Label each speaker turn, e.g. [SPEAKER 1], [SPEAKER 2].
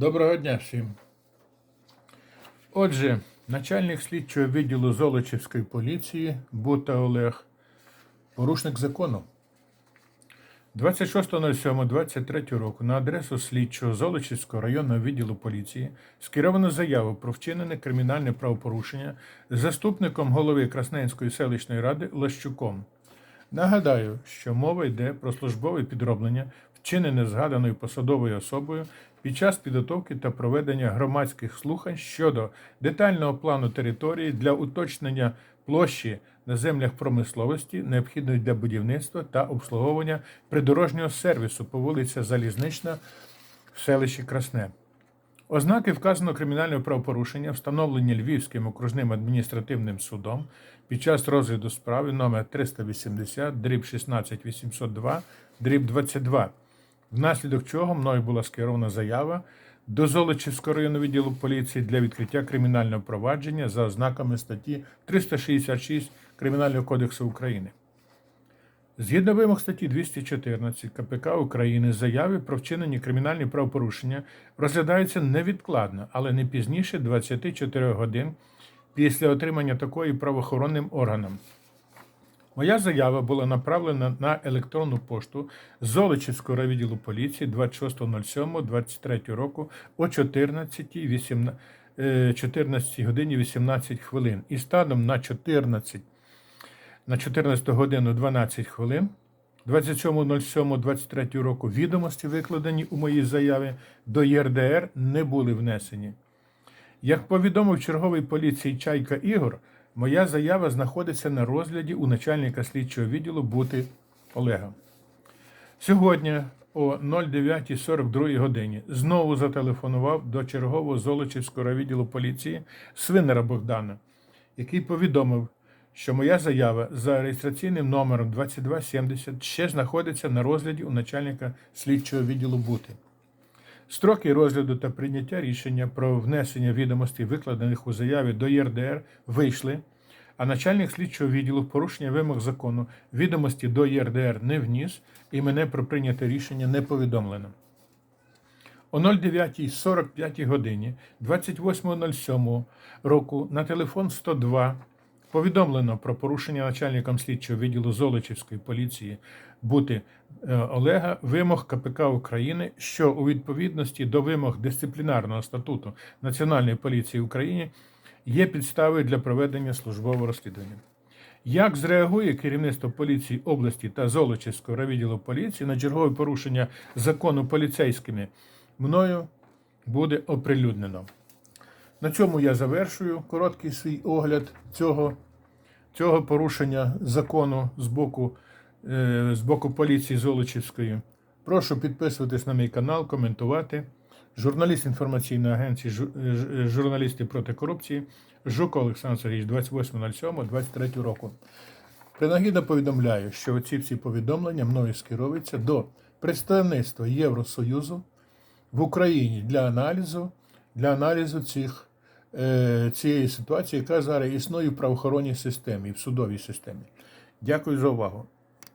[SPEAKER 1] Доброго дня всім. Отже, начальник слідчого відділу Золочівської поліції Бута Олег, порушник закону. 26.07.23 року на адресу слідчого Золочівського районного відділу поліції скеровано заяву про вчинене кримінальне правопорушення заступником голови Красненської селищної ради Лащуком. Нагадаю, що мова йде про службове підроблення, вчинене згаданою посадовою особою під час підготовки та проведення громадських слухань щодо детального плану території для уточнення площі на землях промисловості, необхідної для будівництва та обслуговування придорожнього сервісу по вулиці Залізнична в селищі Красне. Ознаки вказаного кримінального правопорушення встановлені Львівським окружним адміністративним судом під час розгляду справи номер 380 дріб 16802 дріб 22, внаслідок чого мною була скерована заява до Золочівського районного відділу поліції для відкриття кримінального провадження за ознаками статті 366 Кримінального кодексу України. Згідно вимог статті 214 КПК України, заяви про вчинені кримінальні правопорушення розглядаються невідкладно, але не пізніше 24 годин після отримання такої правоохоронним органом. Моя заява була направлена на електронну пошту Золочівського райвідділу поліції 26.07.23 року о 14, 18, е, 14 годині 18 хвилин. І станом на 14 на 14 годину 12 хвилин 27.07.23 року відомості, викладені у моїй заяві до ЄРДР, не були внесені. Як повідомив черговий поліції Чайка Ігор, моя заява знаходиться на розгляді у начальника слідчого відділу Бути Олега. Сьогодні о 09.42 годині знову зателефонував до чергового Золочівського відділу поліції Свинера Богдана, який повідомив, що моя заява за реєстраційним номером 2270 ще знаходиться на розгляді у начальника слідчого відділу Бути. Строки розгляду та прийняття рішення про внесення відомостей, викладених у заяві до ЄРДР, вийшли, а начальник слідчого відділу в порушення вимог закону відомості до ЄРДР не вніс і мене про прийняте рішення не повідомлено. О 09.45 годині 28.07 року на телефон 102 повідомлено про порушення начальником слідчого відділу Золочівської поліції бути е, Олега вимог КПК України, що у відповідності до вимог дисциплінарного статуту Національної поліції України є підставою для проведення службового розслідування. Як зреагує керівництво поліції області та Золочівського райвідділу поліції на чергове порушення закону поліцейськими, мною буде оприлюднено. На цьому я завершую короткий свій огляд цього, цього порушення закону з боку, е, з боку поліції Золочівської. Прошу підписуватись на мій канал, коментувати. Журналіст інформаційної агенції «Жу- журналісти проти корупції Жуко Олександр Сергійович 28.07.23 року. Принагідно повідомляю, що ці всі повідомлення мною скеровуються до представництва Євросоюзу в Україні для аналізу, для аналізу цих, е, цієї ситуації, яка зараз існує в правоохоронній системі, в судовій системі. Дякую за увагу.